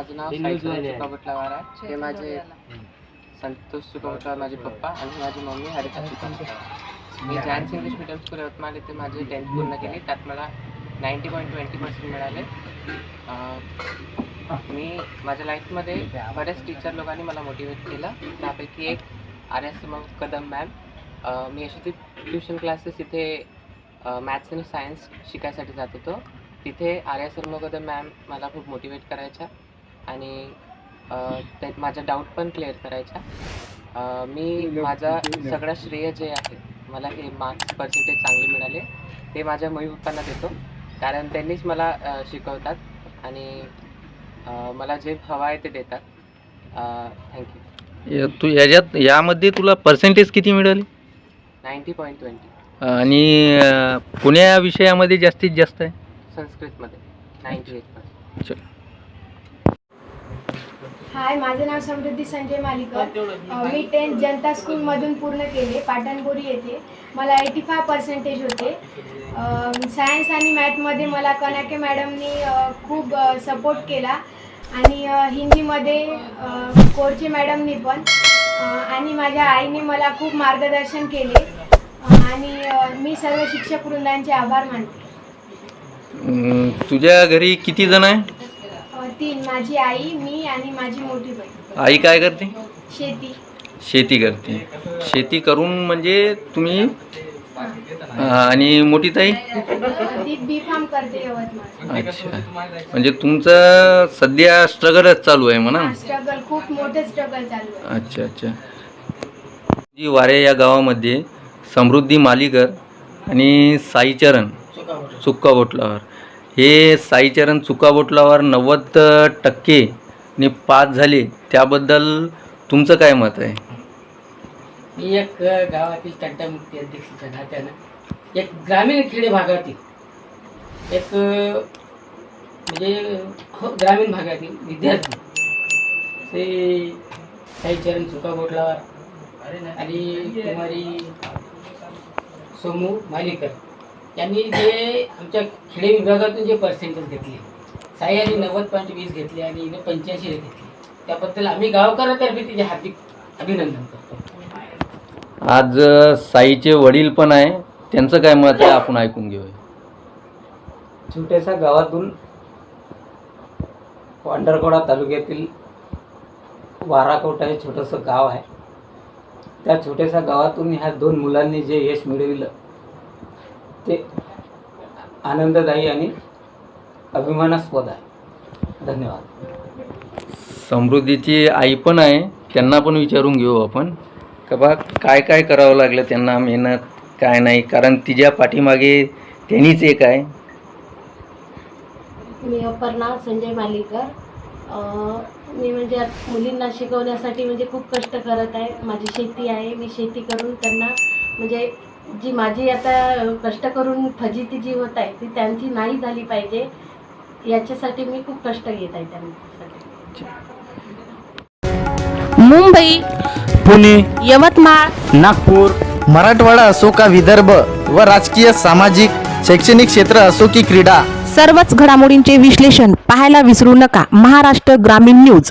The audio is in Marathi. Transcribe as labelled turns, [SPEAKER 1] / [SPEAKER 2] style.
[SPEAKER 1] माझं नाव साईश्वर चुकाबुटलावार आहे. हे माझे संतोष चुकाबुटलावार माझे पप्पा आणि माझी मम्मी हरिता चुकाबुटलावार मी Giants English medium school Yavatmal इथे माझे टेन्थ पूर्ण केली. त्यात मला नाईंटी पॉईंट ट्वेंटी पर्सेंट मिळाले. अं, मी माझ्या लाईफमध्ये बऱ्याच टीचर लोकांनी मला मोटिवेट केलं. त्यापैकी एक आर एस कदम मॅम मी यशोदी ट्युशन क्लासेस इथे मॅथ्स आणि सायन्स शिकायसाठी जात होतो. तिथे आर्या कदम मॅम मला खूप मोटिवेट करायच्या. आणि त्यात माझा डाऊट पण क्लिअर करायच्या. अ, मी माझा सगळं श्रेय जे आहे मला हे मार्क्स पर्सेंटेज चांगले मिळाले ते माझ्या मम्मी पप्पांना देतो. कारण त्यांनीच मला शिकवतात आणि अ, मला जे हवं आहे ते देतात. थँक्यू
[SPEAKER 2] या- तू याच्यात यामध्ये तुला पर्सेंटेज किती मिळाली?
[SPEAKER 1] नाईंटी पॉईंट ट्वेंटी
[SPEAKER 2] आणि अं, कोण्या विषयामध्ये जास्तीत जास्त आहे?
[SPEAKER 1] संस्कृतमध्ये नाईंटी एट पर्सेंट
[SPEAKER 2] चल.
[SPEAKER 3] हाय माझं नाव समृद्धी संजय मालिकर मी टेन्थ जनता स्कूलमधून पूर्ण केले पाटणबोरी येथे. मला एटी फाय पर्सेंटेज होते सायन्स आणि मॅथमध्ये मला कनाके मॅडमनी खूप सपोर्ट केला. आणि हिंदीमध्ये कोरचे मॅडमनी पण. आणि माझ्या आईने मला खूप मार्गदर्शन केले. आणि मी सर्व शिक्षक वृंदांचे आभार मानते.
[SPEAKER 2] तुझ्या घरी किती जण आहे?
[SPEAKER 3] तीन माझी आई मी आणि माझी मोठी बहीण.
[SPEAKER 2] आई काय करते?
[SPEAKER 3] शेती.
[SPEAKER 2] शेती करते. शेती करून म्हणजे तुम्ही आणि मोठी ताई?
[SPEAKER 3] ती बी फार्म करते यवतमाळ
[SPEAKER 2] अच्छा. म्हणजे तुमचं सध्या स्ट्रगलच चालू आहे म्हणा?
[SPEAKER 3] स्ट्रगल खूप मोठं स्ट्रगल चालू आहे.
[SPEAKER 2] अच्छा अच्छा. जी वारे या गावामध्ये समृद्धी मालीकर आणि साईचरण चुक्का बोटलावर. हे साईचरण चुकाबोटलावर नव्वद टक्के ने पास झाले त्याबद्दल तुमचं काय मत आहे?
[SPEAKER 4] मी एक गावातील तंटामुक्ती अध्यक्षाच्या नात्यानं एक ग्रामीण खेडे भागातील एक म्हणजे हो, ग्रामीण भागातील विद्यार्थी ते साईचरण चुका बोटलावर आणि कुमारी सोमू मालिकर यांनी जे आमच्या खेडे विभागातून जे पर्सेंटेज घेतले साई यांनी नव्वद पॉईंट वीस घेतले आणि हिने पंच्याऐंशी घेतले. त्याबद्दल आम्ही गावकऱ्यातर्फे तिचे हार्दिक अभिनंदन करतो.
[SPEAKER 2] आज साईचे वडील पण आहे. त्यांचं काय मत आहे? आपण ऐकून घेऊया.
[SPEAKER 5] छोट्याशा गावातून पांढरकोडा तालुक्यातील वाराकोटा हे छोटंसं गाव आहे. त्या छोट्याशा गावातून ह्या दोन मुलांनी जे यश मिळविलं ते आनंददायी आणि अभिमानास्पद आहे. धन्यवाद.
[SPEAKER 2] समृद्धीची आई पण आहे त्यांना पण विचारून घेऊ आपण. का बा काय काय करावं लागलं त्यांना मेहनत काय नाही कारण तिच्या पाठीमागे त्यांनीच एक आहे.
[SPEAKER 6] मी अपर्णा संजय मालीकर. अं, मी म्हणजे मुलींना शिकवण्यासाठी म्हणजे खूप कष्ट करत आहे. माझी शेती आहे मी शेती करून त्यांना म्हणजे जी माझी आता कष्ट करून फजिती जी होत आहे ती त्यांची नाही झाली पाहिजे. याच्यासाठी मी खूप कष्ट घेत आहे त्यांच्यासाठी.
[SPEAKER 7] मुंबई
[SPEAKER 8] पुणे
[SPEAKER 7] यवतमाळ
[SPEAKER 8] नागपूर मराठवाडा असो का विदर्भ व राजकीय सामाजिक शैक्षणिक क्षेत्र असो की क्रीडा.
[SPEAKER 7] सर्वच घडामोडींचे विश्लेषण पाहायला विसरू नका. महाराष्ट्र ग्रामीण न्यूज.